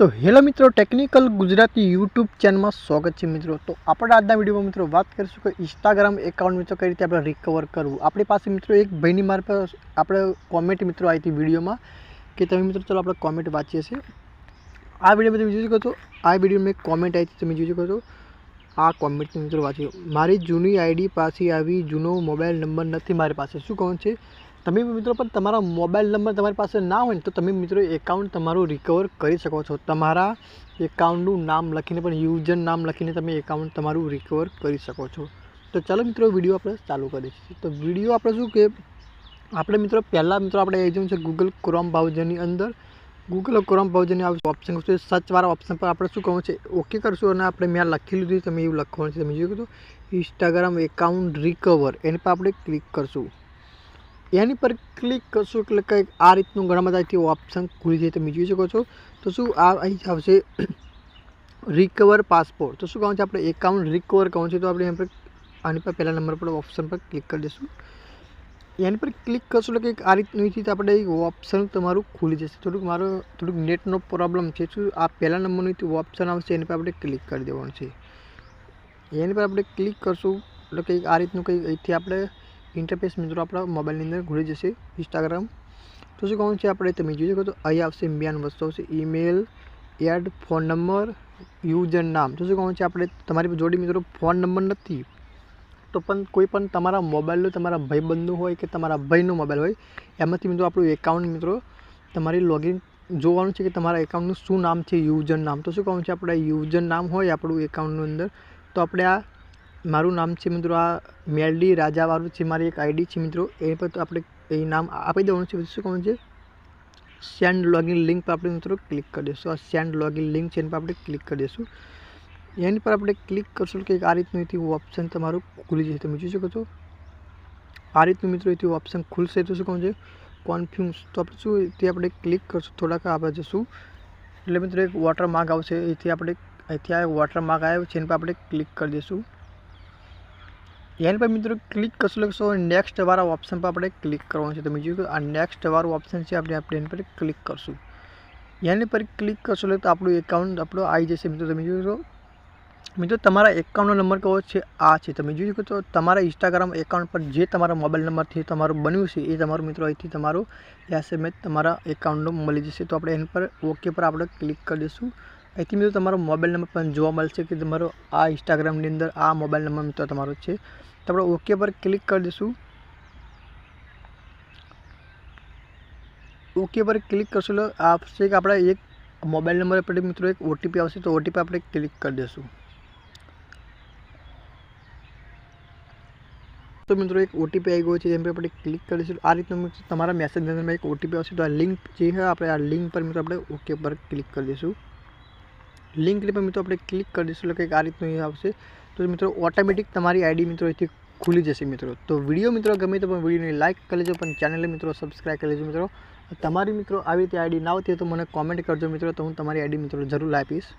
તો હેલો મિત્રો technical Gujarati YouTube ચેનલમાં સ્વાગત છે મિત્રો. તો આપણે આજના વિડીયોમાં મિત્રો વાત કરીશું કે ઇન્સ્ટાગ્રામ એકાઉન્ટ મિત્રો કઈ રીતે આપણે રિકવર કરવું. આપણી પાસે મિત્રો એક ભાઈની મારી પર આપણે કોમેન્ટ મિત્રો આવી હતી વિડીયોમાં કે તમે મિત્રો ચલો આપણે કોમેન્ટ વાંચીએ છીએ. આ વિડીયોમાં તમે જોઈ શકો છો. આ વિડીયોમાં એક કોમેન્ટ આવી હતી, તમે જોઈ શકો છો. આ કોમેન્ટ મિત્રો વાંચી મારી જૂની આઈડી પાસે આવી, જૂનો મોબાઈલ નંબર નથી મારી પાસે. શું કહું છે? તમે મિત્રો, પણ તમારા મોબાઈલ નંબર તમારી પાસે ના હોય ને, તો તમે મિત્રો એકાઉન્ટ તમારું રિકવર કરી શકો છો. તમારા એકાઉન્ટનું નામ લખીને પણ યુઝર નામ લખીને તમે એકાઉન્ટ તમારું રિકવર કરી શકો છો. તો ચાલો મિત્રો વીડિયો આપણે ચાલુ કરીશું તો વીડિયો આપણે શું કે, આપણે મિત્રો, પહેલાં મિત્રો આપણે આવી છે ગૂગલ ક્રોમ બ્રાઉઝરની અંદર. ગૂગલ ક્રોમ બ્રાઉઝરની ઓપ્શન કરશું સર્ચવાળા ઓપ્શન પર આપણે શું કહું છે ઓકે કરશું અને આપણે મેં લખી લીધું તમે એવું લખવાનું છે, તમે જોયું તો ઇન્સ્ટાગ્રામ એકાઉન્ટ રિકવર એની પર આપણે ક્લિક કરશું. એની પર ક્લિક કરશો એટલે કંઈક આ રીતનું ઘણા બધા અહીંથી ઓપ્શન ખુલી જાય, તમે જોઈ શકો છો. તો શું આ અહીં આવશે રિકવર પાસપોર્ટ તો શું કહું છે? આપણે એકાઉન્ટ રિકવર કહું છે, તો આપણે એમ પર આની પર પહેલા નંબર પર ઓપ્શન પર ક્લિક કરી દઈશું. એની પર ક્લિક કરશો એટલે કંઈક આ રીતનું આપણે ઓપ્શન તમારું ખુલી જશે. થોડુંક મારો, થોડુંક નેટનો પ્રોબ્લેમ છે. શું આ પહેલા નંબરનું ઓપ્શન આવશે, એની પર આપણે ક્લિક કરી દેવાનું છે. એની પર આપણે ક્લિક કરશું એટલે કંઈક આ રીતનું કંઈક અહીંથી આપણે ઇન્ટરફેસ મિત્રો આપણા મોબાઈલની અંદર ઘૂરી જશે ઇન્સ્ટાગ્રામ તો શું કહું છે આપણે તમે જોઈ શકો તો અહીં આવશે બિયાન વસ્તુ આવશે email add phone number user નામ તો શું કહું છે આપણે તમારી જોડે મિત્રો ફોન નંબર નથી. તો પણ કોઈ પણ તમારા મોબાઈલનો તમારા ભાઈબંધનું હોય કે તમારા ભાઈનો મોબાઈલ હોય, એમાંથી મિત્રો આપણું એકાઉન્ટ મિત્રો તમારી લોગિન જોવાનું છે કે તમારા એકાઉન્ટનું શું નામ છે યુઝર નામ તો શું કહું છે, આપણે યુઝર નામ હોય આપણું એકાઉન્ટનું અંદર, તો આપણે આ મારું નામ છે મિત્રો આ મેલડી રાજાવાળું છે, મારી એક આઈડી છે મિત્રો. એ પર તો આપણે એ નામ આપી દેવાનું છે, શું કહું છે? સેન્ડ લોગિન લિંક પર આપણે મિત્રો ક્લિક કરી દઈશું. આ સેન્ડ લોગિન લિંક છે એની પર આપણે ક્લિક કરી દઈશું. એની પર આપણે ક્લિક કરશું કે આ રીતનું એથી ઓપ્શન તમારું ખુલી જશે. તમે જોઈ શકો છો? આ રીતનું મિત્રો એથી ઓપ્શન ખુલશે તો શું કહું છે? કોન્ફ્યુઝ. તો આપણે શું તે આપણે ક્લિક કરશું? થોડાક આપણે જશું. એટલે મિત્રો એક વોટર માર્ક આવશે. એથી આપણે, અહીંથી આ વોટર માર્ક આવ્યો છે, એની પર આપણે ક્લિક કરી દઈશું. એની પર મિત્રો ક્લિક કરશું લખશો નેક્સ્ટ વાળા ઓપ્શન પર આપણે ક્લિક કરવાનું છે. તમે જોયું આ નેક્સ્ટ વાળું ઓપ્શન છે, આપણે આપણે એની પર ક્લિક કરશું. એની પર ક્લિક કરશો એટલે આપણું એકાઉન્ટ આપણો આવી જશે. મિત્રો, તમે તો મિત્રો, તમારા એકાઉન્ટનો નંબર કયો છે? આ છે. તમે જોઈ શકો તો તમારા ઇન્સ્ટાગ્રામ એકાઉન્ટ પર જે તમારા મોબાઈલ નંબરથી તમારું બન્યું છે, એ તમારું મિત્રો અહીંથી તમારું એસએમએસ તમારા એકાઉન્ટનો મળી જશે. તો આપણે એની પર ઓકે પર આપણે ક્લિક કરી દઈશું. અહીંથી મિત્રો તમારો મોબાઈલ નંબર પણ જોવા મળશે કે તમારો આ ઇન્સ્ટાગ્રામની અંદર આ મોબાઈલ નંબર મિત્રો તમારો છે. તો આપણે ઓકે પર ક્લિક કરી દઈશું ઓકે પર ક્લિક કરશું એટલે આપશે કે આપણા એક મોબાઈલ નંબર પર મિત્રો એક ઓટીપી આવશે તો ઓટીપી આપણે ક્લિક કરી દઈશું તો મિત્રો એક ઓટીપી આવી ગયો છે જેમ પર આપણે ક્લિક કરીશું આ રીતનું મિત્રો તમારા મેસેજની અંદરમાં એક ઓટીપી આવશે તો આ લિંક જે છે આપણે આ લિંક પર મિત્રો આપણે ઓકે પર ક્લિક કરી દઈશું લિંક પર મિત્રો આપણે ક્લિક કરી દઈશું એટલે કંઈક આ રીતનું એ આવશે તો મિત્રો ઓટોમેટિક તમારી આઈડી મિત્રો અહીંથી ખુલી જશે મિત્રો. તો વીડિયો મિત્રો ગમે તો પણ વિડીયોને લાઇક કરી લેજો, પણ ચેનલને મિત્રો સબસ્ક્રાઈબ કરી લેજો મિત્રો. તમારી મિત્રો આવી રીતે આઈડી ના આવતી તો મને કોમેન્ટ કરજો મિત્રો, તો હું તમારી આઈડી મિત્રો જરૂર આપીશ.